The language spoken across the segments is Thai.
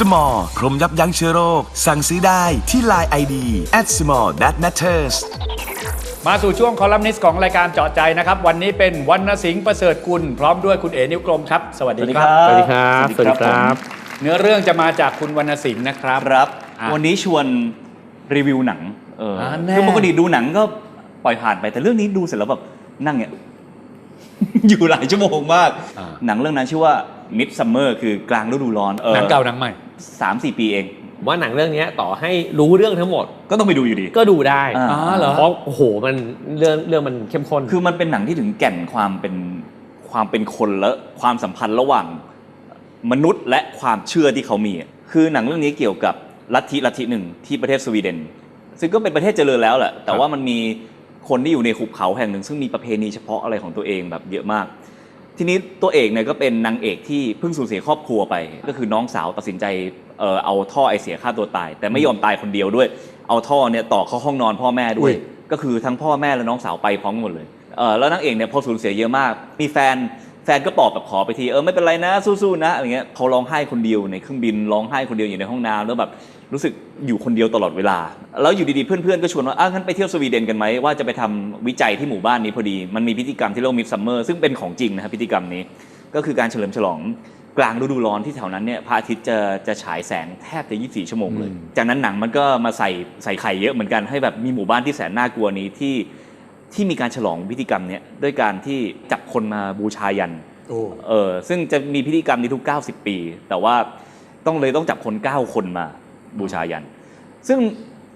Small พรมยับยั้งเชื้อโรค สั่งซื้อได้ที่ Line ID at small that matters มาสู่ช่วงคอลัมนิสต์ของรายการเจาะใจนะครับ วันนี้เป็นวรรณสิงห์ประเสริฐกุลพร้อมด้วยคุณเอ๋นิ้วกลมครับ สวัสดีครับ สวัสดีครับ สวัสดีครับ เนื้อเรื่องจะมาจากคุณวรรณสิงห์นะครับ ครับอะวันนี้ชวนรีวิวหนังเอออ่าแน่คือปกติดูหนังก็ปล่อยผ่านไปแต่เรื่องนี้ดูเสร็จแล้วแบบนั่งเนี่ยอยู่หลายชั่วโมงมากอ่าหนังเรื่องนั้นชื่อว่า Midsummer คือกลางฤดูร้อนเออหนังเก่าหนังใหม่ สามสี่ปีเอง ว่าหนังเรื่องเนี้ยต่อให้รู้เรื่องทั้งหมดก็ต้องไปดูอยู่ดี ก็ดูได้อ่าอ๋อเหรอ เพราะโอ้โหมันเรื่องเรื่องมันเข้มข้น คือมันเป็นหนังที่ถึงแก่นความเป็นความเป็นคนและความสัมพันธ์ระหว่างมนุษย์และความเชื่อที่เขามีอะคือหนังเรื่องนี้เกี่ยวกับลัทธิลัทธิหนึ่งที่ประเทศสวีเดน ซึ่งก็เป็นประเทศเจริญแล้วแหละแต่ว่ามันมีคนที่อยู่ในหุบเขาแห่งหนึ่ง ซึ่งมีประเพณีเฉพาะอะไรของตัวเองแบบเยอะมาก ทีนี้ตัวเอกเนี่ยก็เป็นนางเอกที่เพิ่งสูญเสียครอบครัวไป ก็คือน้องสาวตัดสินใจเอ่อเอาท่อไอเสียฆ่าตัวตาย แต่ไม่ยอมตายคนเดียวด้วย เอาท่อเนี่ยต่อเข้าห้องนอนพ่อแม่ด้วอุ้ยยก็คือทั้งพ่อแม่และน้องสาวไปพร้อมกันหมดเลยเออแล้วนางเอกเนี่ยพอสูญเสียเยอะมาก มีแฟน แฟนก็ปลอบแบบขอไปทีเออไม่เป็นไรนะสู้ๆนะอะไรเงี้ยเขาร้องไห้คนเดียวในเครื่องบินร้องไห้คนเดียวอยู่ในห้องน้ำแล้วแบบรู้สึกอยู่คนเดียวตลอดเวลา แล้วอยู่ดีๆเพื่อนๆก็ชวนว่าอ้าวงั้นไปเที่ยวสวีเดนกันไหมว่าจะไปทำวิจัยที่หมู่บ้านนี้พอดี มันมีพิธีกรรมที่เรียกว่ามิดซัมเมอร์ซึ่งเป็นของจริงนะครับพิธีกรรมนี้ ก็คือการเฉลิมฉลองกลางฤดูร้อนที่แถวนั้นเนี่ยพระอาทิตย์จะจะฉายแสงแทบจะ 24 ชั่วโมงเลย จากนั้นหนังมันก็มาใส่ใส่ไข่เยอะเหมือนกันให้แบบมีหมู่บ้านที่แสนน่ากลัวนี้ที่ที่มีการฉลองพิธีกรรมเนี้ยด้วยการที่จับ คนมาบูชายันโอ้เออซึ่งจะมีพิธีกรรมนี้ทุก 90 ปี แต่ว่าต้องเลยต้องจับคน 9 คนมาบูชายัน ซึ่ง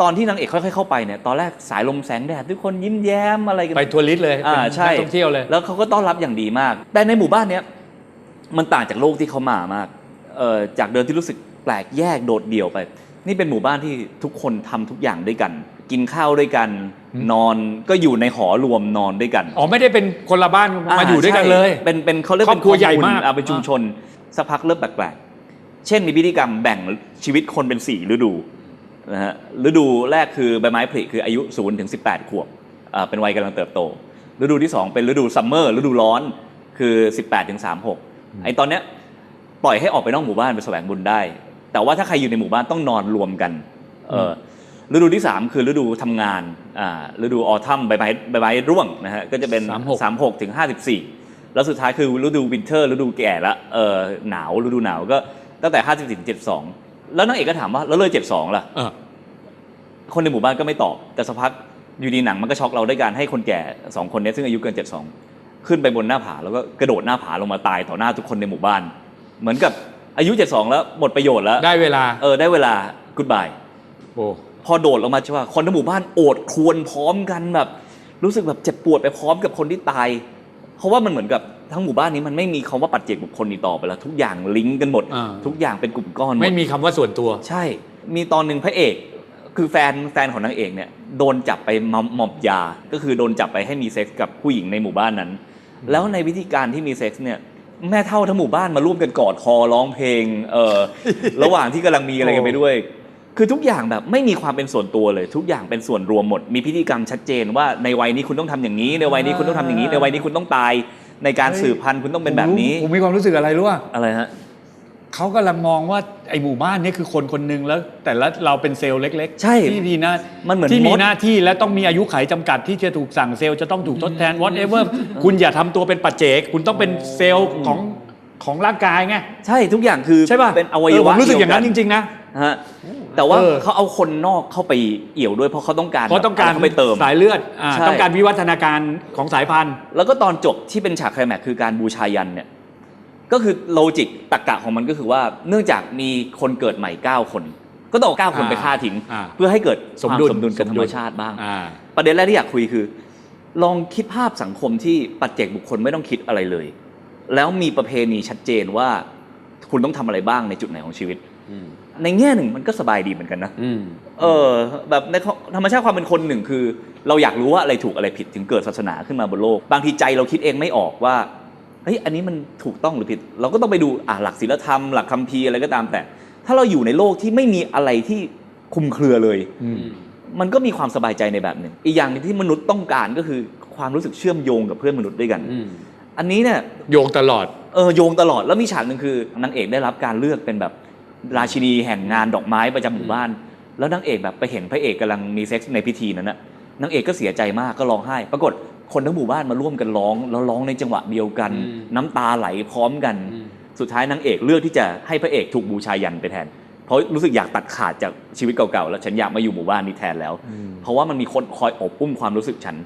ตอนที่นางเอกค่อยๆเข้าไปเนี่ยตอนแรกสายลมแสงแดดทุกคนยิ้มแย้มอะไรกันไปทัวริสต์เลยอ่าเป็นใช่นักท่องเที่ยวเลยแล้วเขาก็ต้อนรับอย่างดีมาก แต่ในหมู่บ้านเนี้ยมันต่างจากโลกที่เขามามากเออจากเดิมที่รู้สึกแปลกแยกโดดเดี่ยวไป นี่เป็นหมู่บ้านที่ทุกคนทำทุกอย่างด้วยกัน กินข้าวด้วยกัน นอนก็อยู่ในหอรวมนอนด้วยกันอ๋อไม่ได้เป็นคนละบ้านมาอยู่ด้วยกันเลยใช่เป็นเป็นเขาเรียกครอบครัวใหญ่มากเป็นอ่เป็นชุมชนสักพักเริ่มแปลกๆเช่นมีพิธีกรรมแบ่งชีวิตคนเป็นสี่ฤดูนะฮะฤดูแรกคือใบไม้ผลิคืออายุ0ถึง18 ขวบอ่าเป็นวัยกำลังเติบโต ฤดูที่ 2 เป็นฤดูซัมเมอร์ฤดูร้อนคือ 18ถึง36ไอ้ตอนเนี้ยปล่อยให้ออกไปนอกหมู่บ้านไปแสวงบุญได้ แต่ว่าถ้าใครอยู่ในหมู่บ้านต้องนอนรวมกันเออ ฤดูที่ 3 คือฤดูทำงานอ่าฤดูออทัมใบไม้ใบไม้ร่วงนะฮะก็จะเป็น 36 36ถึง54 แล้วสุดท้ายคือฤดูวินเทอร์ฤดูแก่ละเออหนาวฤดูหนาวก็ตั้งแต่ 54ถึง72 แล้วนางเอกก็ถามว่าแล้วเลย 72 ล่ะเออคนในหมู่บ้านก็ไม่ตอบ แต่สักพักอยู่ดีหนังมันก็ช็อกเราด้วยการให้คนแก่สองคนเนี้ซึ่งอายุเกิน 72 ขึ้นไปบนหน้าผาแล้วก็กระโดดหน้าผาลงมาตายต่อหน้าทุกคนในหมู่บ้าน เหมือนกับอายุ 72 แล้วหมดประโยชน์แล้ว ได้เวลา เออได้เวลากูดบายโอ้ พอโดดลงมาใช่ป่ะคนในหมู่บ้านโอดครวญพร้อมกันแบบ รู้สึกแบบเจ็บปวดไปพร้อมกับคนที่ตาย เพราะว่ามันเหมือนกับทั้งหมู่บ้านนี้มันไม่มีคำว่าปัจเจกบุคคลอีกต่อไปแล้ว ทุกอย่างลิงก์กันหมด อ่า ทุกอย่างเป็นกลุ่มก้อนหมด ไม่มีคำว่าส่วนตัว ใช่ มีตอนหนึ่งพระเอก คือแฟนแฟนของนางเอกเนี่ยโดนจับไปมอมมอมยา ก็คือโดนจับไปให้มีเซ็กส์กับผู้หญิงในหมู่บ้านนั้น แล้วในวิธีการที่มีเซ็กส์เนี่ยแม่เท่าทั้งหมู่บ้านมาร่วมกันกอดคอร้องเพลงเออ ระหว่างที่กำลังมีอะไรกันไปด้วย คือทุกอย่างแบบไม่มีความเป็นส่วนตัวเลย ทุกอย่างเป็นส่วนรวมหมด มีพิธีกรรมชัดเจนว่าในวัยนี้คุณต้องทำอย่างนี้ ในวัยนี้คุณต้องทำอย่างนี้ ในวัยนี้คุณต้องตาย ในการสืบพันธุ์คุณต้องเป็นแบบนี้ผมมีความรู้สึกอะไรรู้ป่ะอะไรฮะ เขากำลังมองว่าไอ้หมู่บ้านนี้คือคนคนหนึ่งแล้ว แต่ละเราเป็นเซลล์เล็กๆใช่ที่มีหน้ามันเหมือนที่มีมด หน้าที่และต้องมีอายุไขจำกัดที่จะถูกสั่งเซลล์จะต้องถูกทดแทน whatever คุณอย่าทำตัวเป็นปัจเจก คุณต้องเป็นเซลล์ของของร่างกายไง ใช่ทุกอย่างคือใช่ป่ะเป็นอวัยเผมวะรู้สึกอย่างนั้นเดีจวริง ๆ นะ ฮะ แต่ว่าเออ เขาเอาคนนอกเข้าไปเอี่ยวด้วยเพราะเขาต้องการเพราะต้องการเข้าไปเติม สายเลือดอ่าใช่ ต้องการวิวัฒนาการของสายพันธุ์ แล้วก็ตอนจบที่เป็นฉากไคลแม็กซ์คือการบูชายันเนี่ยก็คือโลจิกตรรกะของมันก็คือว่าเนื่องจากมีคนเกิดใหม่ 9 คน ก็ต้องเอา9คนอ่าไปฆ่าทิ้ง อ่าเพื่อให้เกิดสมดุลความสมดุลกับสธมรดุรล มชาติบ้าง อ่า ประเด็นแรกที่อยากคุยคือ ลองคิดภาพสังคมที่ปัจเจกบุคคลไม่ต้องคิดอะไรเลย แล้วมีประเพณีชัดเจนว่า คุณต้องทำอะไรบ้างในจุดไหนของชีวิต อืม ในแง่หนึ่งมันก็สบายดีเหมือนกันนะอืมเออ แบบในธรรมชาติความเป็นคนหนึ่งคือ เราอยากรู้ว่าอะไรถูกอะไรผิดถึงเกิดศาสนาขึ้นมาบนโลก บางทีใจเราคิดเองไม่ออกว่าเฮ้ยอันนี้มันถูกต้องหรือผิด เราก็ต้องไปดูอะหลักศีลธรรม หลักคัมภีร์อะไรก็ตามแต่ ถ้าเราอยู่ในโลกที่ไม่มีอะไรที่คลุมเครือเลยมันก็มีความสบายใจในแบบหนึ่ง อีกอย่างหนึงที่มนุษย์ต้องการก็คือความรู้สึกเชื่อมโยงกับเพื่อนมนุษย์ด้วยกันอืมอันนี้เนี่ยโยงตลอด เออโยงตลอดแล้วมีฉากหนึ่งคือนางเอกได้รับการเลือกเป็นแบบ ราชินีแห่งงานดอกไม้ประจำหมู่บ้าน แล้วนางเอกแบบไปเห็นพระเอกกำลังมีเซ็กซ์ในพิธีนั้นนะนางเอกก็เสียใจมากก็ร้องไห้ ปรากฏคนทั้งหมู่บ้านมาร่วมกันร้อง แล้วร้องในจังหวะเดียวกันอืมน้ำตาไหลพร้อมกันอืมสุดท้ายนางเอกเลือกที่จะให้พระเอกถูกบูชายันไปแทน เพราะรู้สึกอยากตัดขาดจากชีวิตเก่าๆแล้วฉันอยากมาอยู่หมู่บ้านนี้แทนแล้ว เพราะว่ามันมีคนคอยอบอุ้มความรู้สึกฉัน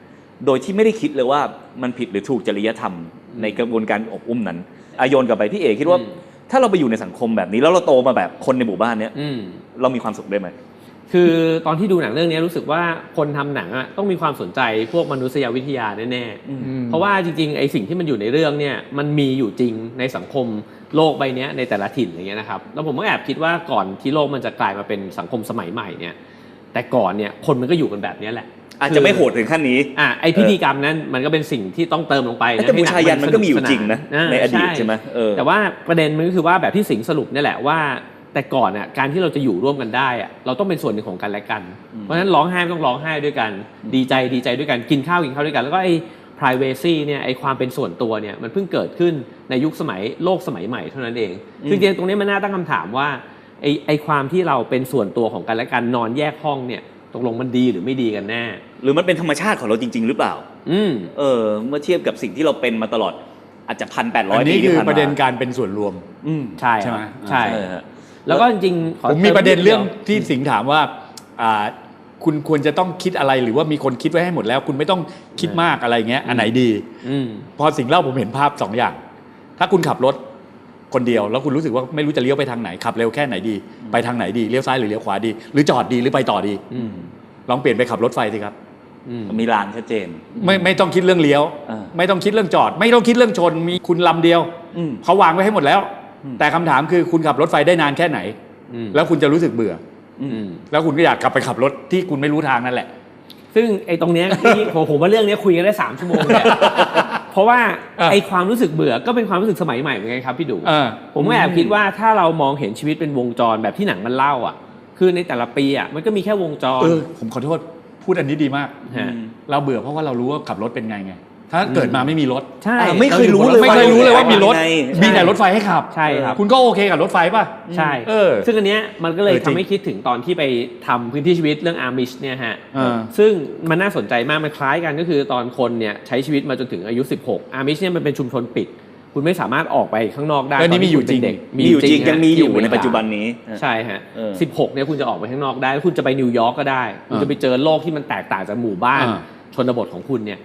โดยที่ไม่ได้คิดเลยว่ามันผิดหรือถูกจริยธรรม ในกระบวนการอบอุ้มนั้นอายนกลับไปพี่เอกคิดว่าอืม ถ้าเราไปอยู่ในสังคมแบบนี้ แล้วเราโตมาแบบคนในหมู่บ้านเนี้ยอืม เรามีความสุขได้ไหม คือตอนที่ดูหนังเรื่องนี้รู้สึกว่าคนทำหนังอะต้องมีความสนใจพวกมนุษยวิทยาแน่ๆเพราะว่าจริงๆไอ้สิ่งที่มันอยู่ในเรื่องเนี่ยมันมีอยู่จริงในสังคมโลกใบเนี้ยในแต่ละถิ่นอย่างเงี้ยนะครับแล้วผมก็แอบคิดว่าก่อนที่โลกมันจะกลายมาเป็นสังคมสมัยใหม่เนี่ยแต่ก่อนเนี่ยคนมันก็อยู่กันแบบเนี้ยแหละ อาจจะไม่โหดถึงขั้นนี้ อะไอพิธีกรรมนั้นมันก็เป็นสิ่งที่ต้องเติมลงไปนะแต่บูชายันให้หมันก็มีอยู่จริงนะาในอดีตใช่ไหมเออแต่ว่าประเด็นมันก็คือว่าแบบที่สิงห์สรุปเนี่ยแหละว่า แต่ก่อนอะการที่เราจะอยู่ร่วมกันได้อะเราต้องเป็นส่วนหนึ่งของกันและกัน เพราะฉะนั้นร้องไห้ต้องร้องไห้ด้วยกัน ดีใจดีใจด้วยกันกินข้าวกินข้าวด้วยกันแล้วก็ไอ้ privacy เนี่ยไอ้ความเป็นส่วนตัวเนี่ยมันเพิ่งเกิดขึ้นในยุคสมัยโลกสมัยใหม่เท่านั้นเองซึ่งจริงๆตรงนี้มันน่าตั้งคำถามว่าไอ้ไอ้ความที่เราเป็นส่วนตัวของกันและกันนอนแยกห้องเนี่ย ตกลงมันดีหรือไม่ดีกันแน่ หรือมันเป็นธรรมชาติของเราจริง ๆ หรือเปล่า อืม เออ เมื่อเทียบกับสิ่งที่เราเป็นมาตลอดอาจจะพันแปดร้อยอันปีนี้ที่คือผ่านมาประเด็นการเป็นส่วนรวม อืมใช่ใช่คไหมรับใช่ เออแล้วก็จริงๆขอผมมีประเด็นติเรื่องดียวที่สิงห์ถามว่าอ่า คุณควรจะต้องคิดอะไรหรือว่ามีคนคิดไว้ให้หมดแล้ว คุณไม่ต้องคิดมากอะไรเงี้ย อันไหนดี อืม พอสิงห์เล่าผมเห็นภาพสองอย่าง ถ้าคุณขับรถ คนเดียวแล้วคุณรู้สึกว่าไม่รู้จะเลี้ยวไปทางไหนขับเร็วแค่ไหนดี ไปทางไหนดีเลี้ยวซ้ายหรือเลี้ยวขวาดี หรือจอดดีหรือไปต่อดีอืมลองเปลี่ยนไปขับรถไฟสิครับอืมมีลานชัดเจน ไม่ไม่ต้องคิดเรื่องเลี้ยวอ่าไม่ต้องคิดเรื่องจอด ไม่ต้องคิดเรื่องชนมีคุณลำเดียวอืมเขาวางไว้ให้หมดแล้ว แต่คำถามคือคุณขับรถไฟได้นานแค่ไหนอืมแล้วคุณจะรู้สึกเบื่ออือืมมแล้วคุณก็อยากกลับไปขับรถที่คุณไม่รู้ทางนั่นแหละซึ่งไอ้ตรงเนี้ยที่ผมผมว่าเรื่องเนี้ยคุยกันได้สามชั่วโมงเลยอะ เพราะว่าอะไอ้ความรู้สึกเบื่อก็เป็นความรู้สึกสมัยใหม่เหมือนกันครับพี่ดูเออผมก็แอบคิดว่าถ้าเรามองเห็นชีวิตเป็นวงจรแบบที่หนังมันเล่าอะ คือในแต่ละปีอะมันก็มีแค่วงจรเออผมขอโทษพูดอันนี้ดีมากฮะเราเบื่อเพราะว่าเรารู้ว่าขับรถเป็นไงไง ถ้าเกิดมาไม่มีรถใช่อ่าไม่เคยรู้เลยไม่เคยรู้เลยว่ามีรถไงมีแต่รถไฟให้ขับใช่ครับ คุณก็โอเคกับรถไฟป่ะ ใช่เออซึ่งอันเนี้ยมันก็เลยเออจริทำงให้คิดถึงตอนที่ไปทำพื้นที่ชีวิตเรื่องอาร์มิชเนี่ยฮะเออซึ่งมันน่าสนใจมาก มันคล้ายกันก็คือตอนคนเนี่ยใช้ชีวิตมาจนถึงอายุ 16 อาร์มิชเนี่ยมันเป็นชุมชนปิด คุณไม่สามารถออกไปข้างนอกได้แล้วนี่ตที่มีอยู่คุณเป็นจริงเด็กมีอยู่จริงฮะยังมีอยู่ที่ในเมริกาปัจจุบันนี้ใช่ฮะเออ16เนี่ยคุณจะออกไปข้างนอกได้ คุณจะไปนิวยอร์กก็ได้ คุณจะไปเจอโลกที่มันแตกต่างจากหมู่บ้านอ่าชนบทของคุณเนี่ย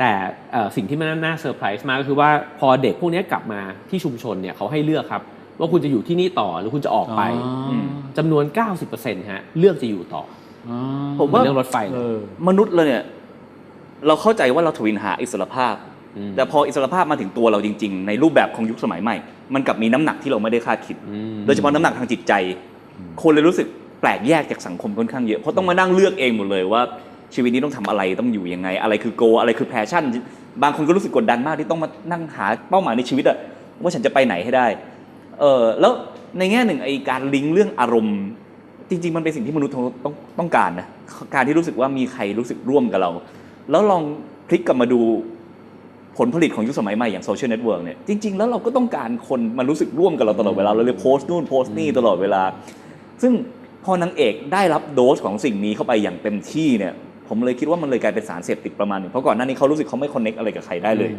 แต่เอ่อสิ่งที่มันน่าเซอร์ไพรส์มากก็คือว่าพอเด็กพวกเนี้ยกลับมาที่ชุมชนเนี่ยเขาให้เลือกครับ ว่าคุณจะอยู่ที่นี่ต่อหรือคุณจะออกไปอ๋อจำนวน 90%ฮะเลือกจะอยู่ต่ออ๋อผมว่าเหอนเรื่องรถไฟเลเอยอมนุษย์เราเนี่ยเราเข้าใจว่าเราทวินหาอิสรภาพมแต่พออิสรภาพมาถึงตัวเราจริง ๆ ในรูปแบบของยุคสมัยใหม่ มันกลับมีน้ำหนักที่เราไม่ได้คาดคิดอืมโดยเฉพาะน้ำหนักทางจิตใจ คนเลยรู้สึกแปลกแยกจากสังคมค่อนข้างเยอะเพราะต้องมานั่งเลือกเองหมดเลยว่า ชีวิตนี้ต้องทำอะไรต้องอยู่ยังไง อะไรคือโกอะไรคือแพชชั่น บางคนก็รู้สึกกดดันมากที่ต้องมานั่งหาเป้าหมายในชีวิตอะว่าฉันจะไปไหนให้ได้เออแล้วในแง่หนึ่งไอ้การลิงก์เรื่องอารมณ์ จริง ๆ มันเป็นสิ่งที่มนุษย์ต้องต้องต้องการนะการที่รู้สึกว่ามีใครรู้สึกร่วมกับเรา แล้วลองพลิกกลับมาดูผลผลิตของยุคสมัยใหม่อย่างโซเชียลเน็ตเวิร์กเนี่ยจริง ๆ แล้วเราก็ต้องการคนมารู้สึกร่วมกับเราตลอดเวลาเราเลยโพสต์นู่นโพสต์นี่ตลอดเวลา ซึ่งพอนางเอกได้รับโดสของสิ่งนี้เข้าไปอย่างเต็มที่เนี่ย ผมเลยคิดว่ามันเลยกลายเป็นสารเสพติดประมาณหนึ่งเพราะก่อนหน้านี้เขารู้สึกเขาไม่คอนเน็กอะไรกับใครได้เลย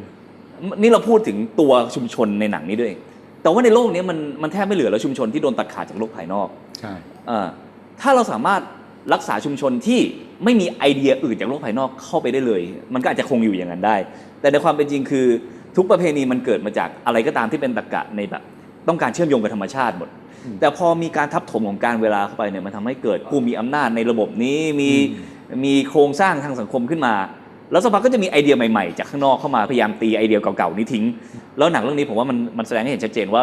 นี่เราพูดถึงตัวชุมชนในหนังนี้ด้วย แต่ว่าในโลกนี้มันมันแทบไม่เหลือแล้วชุมชนที่โดนตัดขาดจากโลกภายนอกใช่เอ่อถ้าเราสามารถรักษาชุมชนที่ไม่มีไอเดียอื่นจากโลกภายนอกเข้าไปได้เลย มันก็อาจจะคงอยู่อย่างนั้นได้ แต่ในความเป็นจริงคือทุกประเพณีมันเกิดมาจากอะไรก็ตามที่เป็นตรรกะในแบบต้องการเชื่อมโยงกับธรรมชาติหมด แต่พอมีการทับถมของการเวลาเข้าไปเนี่ยมันทำให้เกิดผู้มีอำนาจในระบบนี้มี มีโครงสร้างทางสังคมขึ้นมา แล้วสักพักก็จะมีไอเดียใหม่ๆ จากข้างนอกเข้ามาพยายามตีไอเดียเก่าๆนี้ทิ้ง แล้วหนังเรื่องนี้ผมว่ามันมันแสดงให้เห็นชัดเจนว่า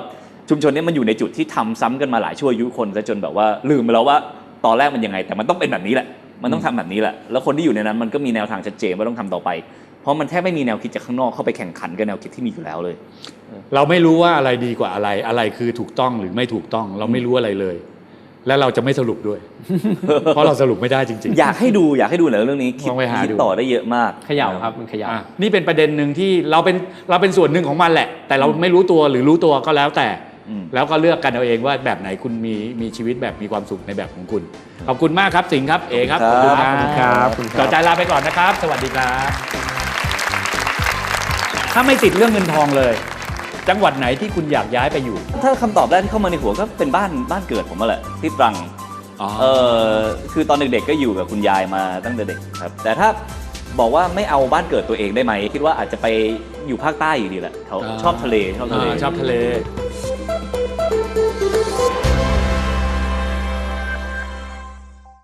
ชุมชนนี้มันอยู่ในจุดที่ทำซ้ำกันมาหลายชั่วอายุคนซะจนแบบว่าลืมไปแล้วว่าตอนแรกมันยังไง แต่มันต้องเป็นแบบนี้แหละ มันต้องทำแบบนี้แหละ แล้วคนที่อยู่ในนั้นมันก็มีแนวทางชัดเจนว่าต้องทำต่อไป เพราะมันแทบไม่มีแนวคิดจากข้างนอกเข้าไปแข่งขันกับแนวคิดที่มีอยู่แล้วเลย เราไม่รู้ว่าอะไรดีกว่าอะไร อะไรคือถูกต้องหรือไม่ถูกต้อง เราไม่รู้อะไรเลย และเราจะไม่สรุปด้วย เพราะเราสรุปไม่ได้จริง อยากให้ดูอยากให้ดูหนังเรื่องนี้คิดลองไปหาคิดดู ต่อได้เยอะมาก เขย่าครับมันเขย่า อะนี่เป็นประเด็นหนึ่งที่เราเป็นเราเป็นส่วนหนึ่งของมันแหละ แต่เราไม่รู้ตัวหรือรู้ตัวก็แล้วแต่ อืม แล้วก็เลือกกันเอาเองว่าแบบไหนคุณมีมีชีวิตแบบมีความสุขในแบบของคุณ ขอบคุณมากครับสิงห์ครับเอครับขอบคุณครับมากครับขอบคุณครับ ต่อใจลาไปก่อนนะครับ สวัสดีครับ ถ้าไม่ติดเรื่องเงินทองเลย จังหวัดไหนที่คุณอยากย้ายไปอยู่ถ้าคำตอบแรกที่เข้ามาในหัวก็เป็นบ้านบ้านเกิดผมมาแหละที่ตรังเออคือตอนเด็กๆก็อยู่กับคุณยายมาตั้งแต่เด็กครับ แต่ถ้าบอกว่าไม่เอาบ้านเกิดตัวเองได้ไหม คิดว่าอาจจะไปอยู่ภาคใต้อยู่ดีแหละเขาอ่าชอบทะเลชอบทะเลาชอบทะเล